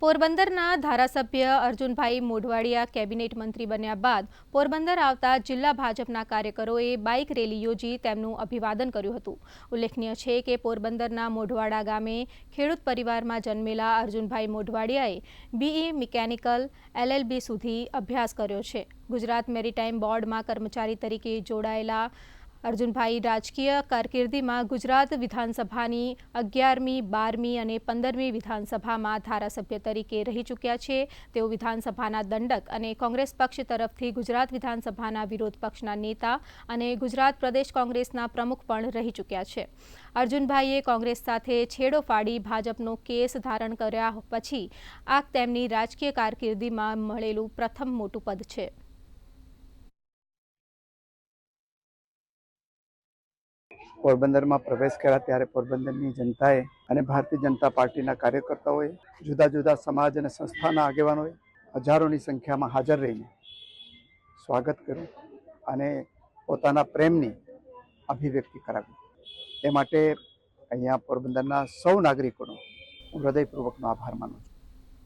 પોરબંદરના ધારાસભ્ય અર્જુનભાઈ મોઢવાડિયા કેબિનેટ મંત્રી બન્યા બાદ પોરબંદર આવતા જિલ્લા ભાજપના કાર્યકરોએ બાઇક રેલી યોજી તેમનું અભિવાદન કર્યું હતું. ઉલ્લેખનીય છે કે પોરબંદરના મોઢવાડા ગામે ખેડૂત પરિવારમાં જન્મેલા અર્જુનભાઈ મોઢવાડિયાએ બીઈ મિકેનિકલ એલએલબી સુધી અભ્યાસ કર્યો છે. ગુજરાત મેરીટાઈમ બોર્ડમાં કર્મચારી તરીકે જોડાયેલા અર્જુનભાઈ રાજકીય કારકિર્દીમાં ગુજરાત વિધાનસભાની અગિયારમી, બારમી અને પંદરમી વિધાનસભામાં ધારાસભ્ય તરીકે રહી ચૂક્યા છે. તેઓ વિધાનસભાના દંડક અને કોંગ્રેસ પક્ષ તરફથી ગુજરાત વિધાનસભાના વિરોધ પક્ષના નેતા અને ગુજરાત પ્રદેશ કોંગ્રેસના પ્રમુખ પણ રહી ચૂક્યા છે. અર્જુનભાઈએ કોંગ્રેસ સાથે છેડો ફાડી ભાજપનો કેસ ધારણ કર્યા પછી આ તેમની રાજકીય કારકિર્દીમાં મળેલું પ્રથમ મોટું પદ છે. પોરબંદરમાં પ્રવેશ કર્યા ત્યારે પોરબંદરની જનતાએ અને ભારતીય જનતા પાર્ટીના કાર્યકર્તાઓએ જુદા જુદા સમાજ અને સંસ્થાના આગેવાનોએ હજારોની સંખ્યામાં હાજર રહીને સ્વાગત કર્યું અને પોતાના પ્રેમની અભિવ્યક્તિ કરાવી. એ માટે અહીંયા પોરબંદરના સૌ નાગરિકોનો હૃદયપૂર્વકનો આભાર માનું છું.